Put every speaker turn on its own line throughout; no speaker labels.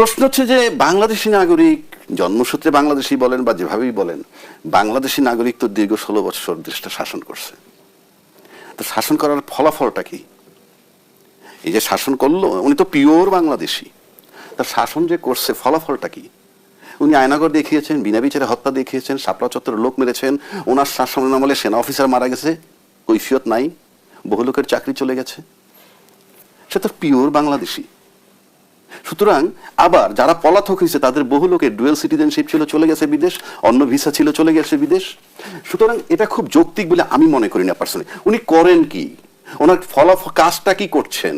প্রশ্ন হচ্ছে যে বাংলাদেশি নাগরিক, জন্মসূত্রে বাংলাদেশি বলেন বা যেভাবেই বলেন, বাংলাদেশি নাগরিক তো দীর্ঘ ষোলো বছর দেশটা শাসন করছে। তো শাসন করার ফলাফলটা কি? এই যে শাসন করল, উনি তো পিওর বাংলাদেশি। তার শাসন যে করছে, ফলাফলটা কি? উনি আয়নাগর দেখিয়েছেন, বিনা বিচারে হত্যা দেখিয়েছেন, শাপলা চত্বরের লোক মেরেছেন, ওনার শাসন আমলে সেনা অফিসার মারা গেছে, কৈফিয়ত নাই, বহু লোকের চাকরি চলে গেছে। সে তো পিওর বাংলাদেশি। সুতরাং আবার যারা পলাতক হয়েছে, তাদের বহু লোকের ডুয়েল সিটিজেনশিপ ছিল, চলে গেছে বিদেশ, অন্য ভিসা ছিল, চলে গেছে বিদেশ। সুতরাং এটা খুব যৌক্তিক বলে আমি মনে করি না পার্সোনালি উনি করেন কি? ওনার ফলাফল কাজটা কি করছেন?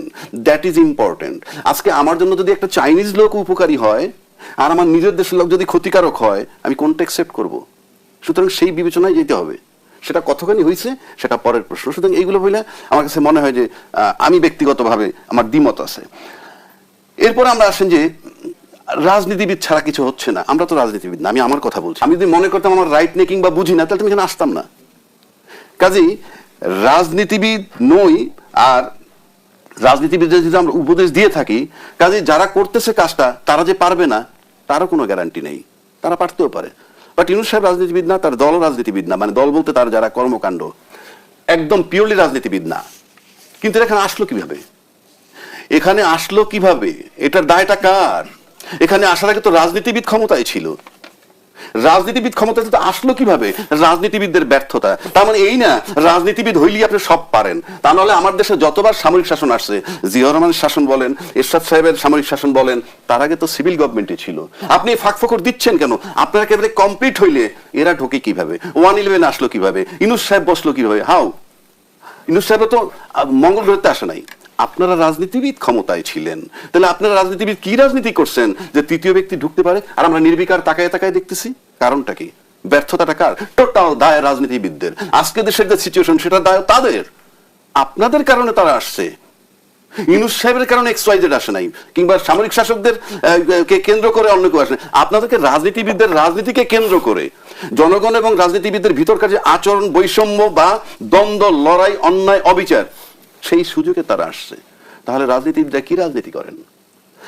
দ্যাট ইজ ইম্পর্টেন্ট আজকে আমার জন্য যদি একটা চাইনিজ লোক উপকারী হয়, আর আমার নিজের দেশের লোক যদি ক্ষতিকারক হয়, আমি কোনটা অ্যাকসেপ্ট করব? সুতরাং সেই বিবেচনায় যেতে হবে। সেটা কতখানি হয়েছে, সেটা পরের প্রশ্ন। সুতরাং এইগুলো বলে আমার কাছে মনে হয় যে আমি ব্যক্তিগতভাবে আমার দ্বিমত আছে। এরপর আমরা আসেন যে রাজনীতিবিদ ছাড়া কিছু হচ্ছে না। আমরা তো রাজনীতিবিদ না, আমি আমার কথা বলছি। আমি যদি মনে করতাম আমার রাইট নেই কিংবা বুঝি না, তাহলে তুমি এখানে আসতাম না। কাজেই রাজনীতিবিদ নই আর রাজনীতিবিদদের যদি আমরা উপদেশ দিয়ে থাকি কাজে যারা করতেছে কাজটা, তারা যে পারবে না, তারও কোনো গ্যারান্টি নেই। তারা পারতেও পারে। বাট ইউনুস সাহেব রাজনীতিবিদ না, তার দল রাজনীতিবিদ না। মানে দল বলতে তার যারা কর্মকাণ্ড, একদম পিওরলি রাজনীতিবিদ না। কিন্তু এখানে আসলো কীভাবে? এখানে আসলো কীভাবে? এটার দায়টা কার? এখানে আসার আগে তো রাজনীতিবিদ ক্ষমতায় ছিল। রাজনীতিবিদ ক্ষমতায় তো আসলো কীভাবে? রাজনীতিবিদদের ব্যর্থতা। তার মানে এই না, রাজনীতিবিদ হইলেই আপনি সব পারেন। তা নাহলে আমার দেশে যতবার সামরিক শাসন আসছে জিয়া রহমানের শাসন বলেন, এরশাদ সাহেবের সামরিক শাসন বলেন, তার আগে তো সিভিল গভর্নমেন্টই ছিল। আপনি ফাঁক ফকর দিচ্ছেন কেন? আপনারা একেবারে কমপ্লিট হইলে এরা ঢোকে কীভাবে? ওয়ান ইলেভেন আসলো কীভাবে? ইনুস সাহেব বসল কীভাবে? হাউ ইনুস সাহেব তো মঙ্গল গ্রহতে আসে নাই। আপনারা রাজনীতিবিদ ক্ষমতায় ছিলেন। তাহলে আপনারা রাজনীতিবিদ কি রাজনীতি করছেন? যে তৃতীয় ব্যক্তি ঢুকতে পারে, আর আমরা নির্বিকার তাকায় তাকায় দেখতেছি। কারণটা কি? ব্যর্থতাটা কার? টোটাল দায় রাজনীতিবিদদের। আজকে দেশের যে সিচুয়েশন সেটা দায় তাদের। আপনাদের কারণে তারা আসছে। ইউনুস সাহেবের কারণে এক্স ওয়াই জেড আসে নাই, কিংবা সামরিক শাসকদের কে কেন্দ্র করে অন্য কেউ আসে। আপনাদেরকে রাজনীতিবিদদের রাজনীতিকে কেন্দ্র করে জনগণ এবং রাজনীতিবিদদের ভিতরকার যে আচরণ, বৈষম্য বা দ্বন্দ্ব, লড়াই, অন্যায়, অবিচার সেই সুযোগে তারা আসছে। তাহলে রাজনীতিবিদরা কি রাজনীতি করেন?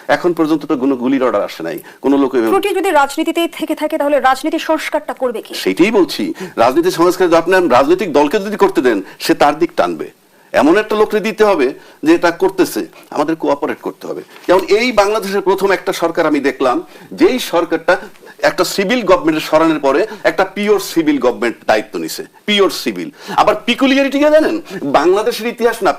এখন পর্যন্ত তো কোনো গুলির অর্ডার আসে নাই। কোনো লোক
ত্রুটি যদি রাজনীতিতেই থেকে থাকে তাহলে রাজনীতি সংস্কারটা করবে কি?
সেটাই বলছি। রাজনীতি সংস্কার যদি আপনার রাজনৈতিক দলকে যদি করতে দেন সে তার দিক টানবে। এমন একটা লোককে দিতে হবে যে এটা করতেছে। আমাদের কোঅপারেট করতে হবে। যেমন এই বাংলাদেশের প্রথম একটা সরকার আমি দেখলাম যেই সরকারটা একটা সিভিল গভর্নমেন্টের সরানোর পরে একটা পিওর সিভিল গভর্নমেন্ট দায়িত্ব নিছে, পিওর সিভিল। আবার পিকুলিয়ারিটি কে জানেন? বাংলাদেশের ইতিহাস না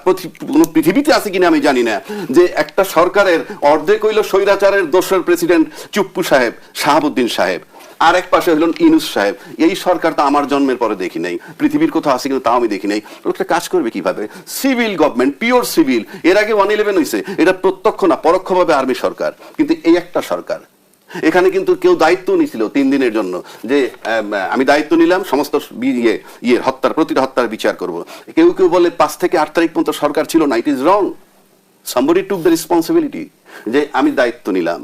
পৃথিবীতে আছে কিনা আমি জানি না, যে একটা সরকারের অর্ধেক হইল স্বৈরাচারের দোসর প্রেসিডেন্ট চুপ্পু সাহেব, শাহাবুদ্দিন সাহেব। আর এক পাশে হলেন ইনুস সাহেব। এই সরকার তো আমার জন্মের পরে দেখি নাই, পৃথিবীর কোথাও আছে কিন্তু তাও আমি দেখি নাই। লোকটা কাজ করবে কীভাবে? Civil government, pure civil. এর আগে ওয়ান ইলেভেন হয়েছে এটা প্রত্যক্ষ না, পরোক্ষভাবে আর্মি সরকার। কিন্তু এই একটা সরকার এখানে কিন্তু কেউ দায়িত্ব নিছিল তিন দিনের জন্য যে আমি দায়িত্ব নিলাম, সমস্ত ইয়ে ইয়ে হত্যার, প্রতিটা হত্যার বিচার করব। কেউ কেউ বলে পাঁচ থেকে আট তারিখ পর্যন্ত সরকার ছিল না it is wrong somebody took the responsibility যে, আমি দায়িত্ব নিলাম।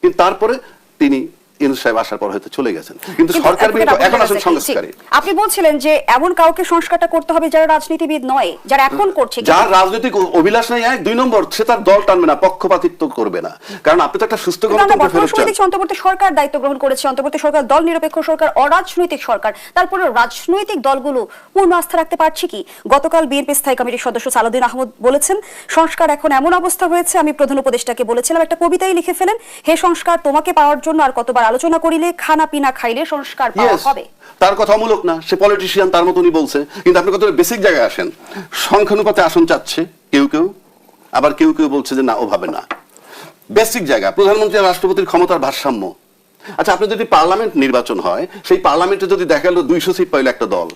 কিন্তু তারপরে তিনি ইনুস সাহেব আসার পর হয়তো চলে গেছেন। কিন্তু সরকার এখন সংস্কারে।
আপনি বলছিলেন যে এমন কাউকে সংস্কারটা করতে হবে যারা রাজনীতিবিদ নয় যারা এখন করছে।
যার রাজনৈতিক অভিলাষ নেই এক দুই নম্বর সে তার দল টানবে না পক্ষপাতিত্ব করবে না। কারণ আপনি তো একটা সুস্থ গণতন্ত্র ফেরত চান।
অন্তর্বর্তী সরকার দায়িত্ব গ্রহণ করেছে অন্তর্বর্তী সরকার দল নিরপেক্ষ সরকার অরাজনৈতিক সরকার তারপরে রাজনৈতিক দলগুলো পূর্ণ আস্থা রাখতে পারছে কি? গতকাল বিএনপি স্থায়ী কমিটির সদস্য সালাউদ্দিন আহমদ বলেছেন সংস্কার এখন এমন অবস্থা হয়েছে আমি প্রধান উপদেষ্টাকে বলেছিলাম একটা কবিতাই লিখে ফেলেন হে সংস্কার তোমাকে পাওয়ার জন্য আর কতবার আলোচনা করিলে খানা পিনা খাইলে সংস্কার পাওয়া হবে।
তার কথা অমূলক না সে পলিটিশিয়ান তার মতনই বলছে কিন্তু আপনি কত বেসিক জায়গায় আসেন সংখ্যানুপাতে আসন চাচ্ছে কেউ কেউ আবার কেউ কেউ বলছে যে না ওভাবে না। বেসিক জায়গা প্রধানমন্ত্রী আর রাষ্ট্রপতির ক্ষমতার ভারসাম্য। আচ্ছা আপনি যদি পার্লামেন্ট নির্বাচন হয় সেই পার্লামেন্টে যদি দেখা গেল দুইশো সিট পাইলো একটা দল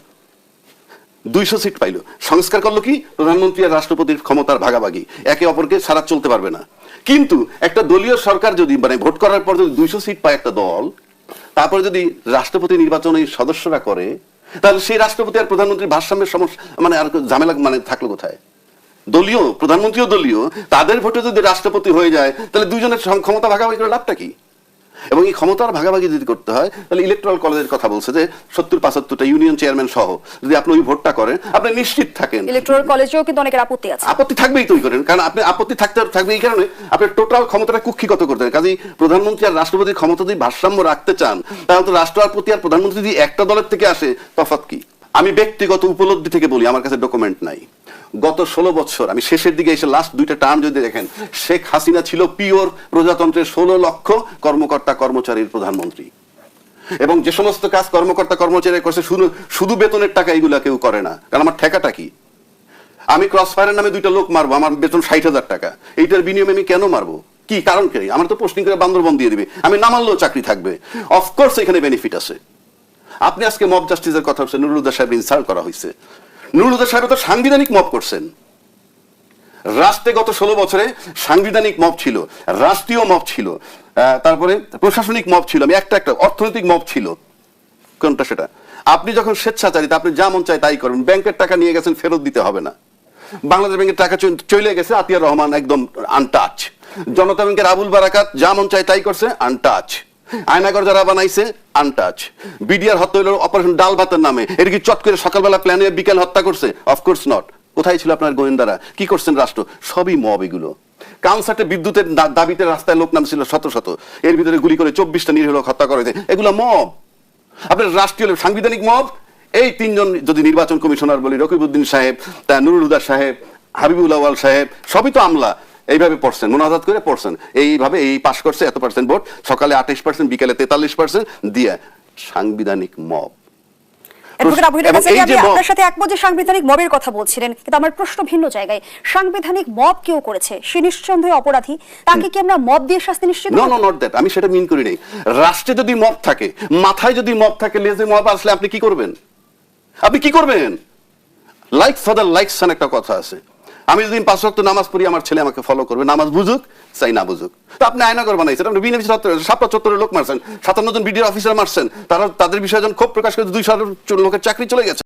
দুইশো সিট পাইলো সংস্কার করল কি? প্রধানমন্ত্রী আর রাষ্ট্রপতির ক্ষমতার ভাগাভাগি একে অপরকে সারা চলতে পারবে না। কিন্তু একটা দলীয় সরকার যদি মানে ভোট করার পর যদি দুইশো সিট পায় একটা দল, তারপরে যদি রাষ্ট্রপতি নির্বাচনে সদস্যরা করে, তাহলে সেই রাষ্ট্রপতি আর প্রধানমন্ত্রীর ভারসাম্যের সমস্যা মানে আর ঝামেলা মানে থাকল কোথায়? দলীয়, প্রধানমন্ত্রীও দলীয়, তাদের ভোটে যদি রাষ্ট্রপতি হয়ে যায়, তাহলে দুইজনের ক্ষমতা ভাগাভাগি করে লাভটা কি? এবং এই ক্ষমতার ভাগাভাগি যদি করতে হয় তাহলে ইলেকট্রাল কলেজের কথা বলছে যে সত্তর পাঁচাত্তরটা ইউনিয়ন চেয়ারম্যান সহ যদি আপনি ওই ভোটটা করেন আপনি নিশ্চিত থাকেন।
ইলেকট্রাল কলেজেও কিন্তু অনেকের আপত্তি আছে।
আপত্তি থাকবেই তৈরি করেন কারণ আপনি আপত্তি থাকতে থাকবে এই কারণে আপনি টোটাল ক্ষমতাটা কুক্ষিগত করতে হবে কাজেই প্রধানমন্ত্রী আর রাষ্ট্রপতির ক্ষমতা যদি ভারসাম্য রাখতে চান তাহলে তো রাষ্ট্রপতি আর প্রধানমন্ত্রী যদি একটা দলের থেকে আসে তফাৎ কি? আমি ব্যক্তিগত উপলব্ধি থেকে বলি আমার কাছে ডকুমেন্ট নাই। গত ষোলো বছর, আমি শেষের দিকে এসে লাস্ট দুইটা টার্ম যদি দেখেন, শেখ হাসিনা ছিল পিওর প্রজাতন্ত্রের ষোলো লক্ষ কর্মকর্তা কর্মচারীর প্রধানমন্ত্রী। এবং যে সমস্ত কাজ কর্মকর্তা কর্মচারী করছে, শুধু শুধু বেতনের টাকা এগুলা কেউ করে না। কারণ আমার ঠেকাটা কি? আমি ক্রস ফায়ারের নামে দুইটা লোক মারবো, আমার বেতন ষাট হাজার টাকা। এইটার বিনিময়ে আমি কেন মারবো? কি কারণ কে? আমার তো পোস্টিং করে বান্দরবন দিয়ে দিবে। আমি না মারলেও চাকরি থাকবে। অফকোর্স এখানে বেনিফিট আছে। আপনি আজকে মব জাস্টিসের কথা হচ্ছে নুরুদ্দার সাহেব ইনসাল্ট করা হয়েছে। নুরুদ্দার সাহেব তো সাংবিধানিক মব করছেন। রাষ্ট্রে গত ষোলো বছরে সাংবিধানিক মব ছিল, রাষ্ট্রীয় মব ছিল তারপরে প্রশাসনিক মব ছিল, আমি একটা একটা অর্থনৈতিক মব ছিল। কোনটা সেটা? আপনি যখন স্বেচ্ছাচারিতা, আপনি যা মন চায় তাই করবেন ব্যাংকের টাকা নিয়ে গেছেন, ফেরত দিতে হবে না। বাংলাদেশ ব্যাংকের টাকা চলে গেছে, আতিয়ার রহমান একদম আনটাচ জনতা ব্যাংকের আবুল বারাকাত যা মন চায় তাই করছে আনটাচ আয়নাগর যারা বানাইছে আনটাচ বিডিআর হত্যা হইল অপারেশন ডাল ভাতের নামে। এটা কি চট করে সকালবেলা প্ল্যানে বিকেল হত্যা করছে? অফকোর্স নট কোথায় ছিল আপনার গোয়েন্দারা? কি করছেন রাষ্ট্র? সবই মব এগুলো। কাউন্সার্টে বিদ্যুতের দাবিতে রাস্তায় লোক নামছিল শত শত। এর ভিতরে গুলি করে চব্বিশটা নিরীহ লোক হত্যা করা হয়েছে এগুলো মব আপনার রাষ্ট্রীয় সাংবিধানিক মব এই তিনজন যদি নির্বাচন কমিশনার বলি, রকিবউদ্দিন সাহেব, তা নুরুল হুদা সাহেব, হাবিবুল আওয়াল সাহেব, সবই তো আমলা। এইভাবে পড়ছেন মোনাজাত করে পড়ছেন। এইভাবে এই পাশ করছে এত পার্সেন্ট ভোট। সকালে আঠাইশ পার্সেন্ট বিকালে তেতাল্লিশ পার্সেন্ট দিয়ে সাংবিধানিক মব।
অ্যাডভোকেট আবু হিনা
এবং
কাসেমি,
এই
আমি
যে মব-
আপনার সাথে একমত যে সাংবিধানিক মবের কথা বলছিলেন কিন্তু আমার প্রশ্ন ভিন্ন জায়গায়। সাংবিধানিক মব কেউ করেছে? সে নিঃসন্দেহে অপরাধী। তাকে কি আমরা মব দিয়ে শাস্তি নিশ্চিত
নো নো নট দ্যাট আমি সেটা মিন করি নাই। রাষ্ট্রে যদি মব থাকে মাথায় যদি মব থাকে লেজে মব আসলে আপনি কি করবেন? আপনি কি করবেন? লাইক ফাদার লাইক সান একটা কথা আছে। আমি যদি পাঁচ রক্ত নামাজ পড়ি, আমার ছেলে আমাকে ফলো করবে। নামাজ বুঝুক, চাই না বুঝুক। তো আপনি আয়নাগর বানাইছেন, আপনি বিনা সাপটা চত্বরের লোক মারছেন, সাতান্ন জন বিডিও অফিসার মারছেন, তারা, তাদের বিষয়ে যখন ক্ষোভ প্রকাশ করে, দুই দুইশো লোকের চাকরি চলে গেছে।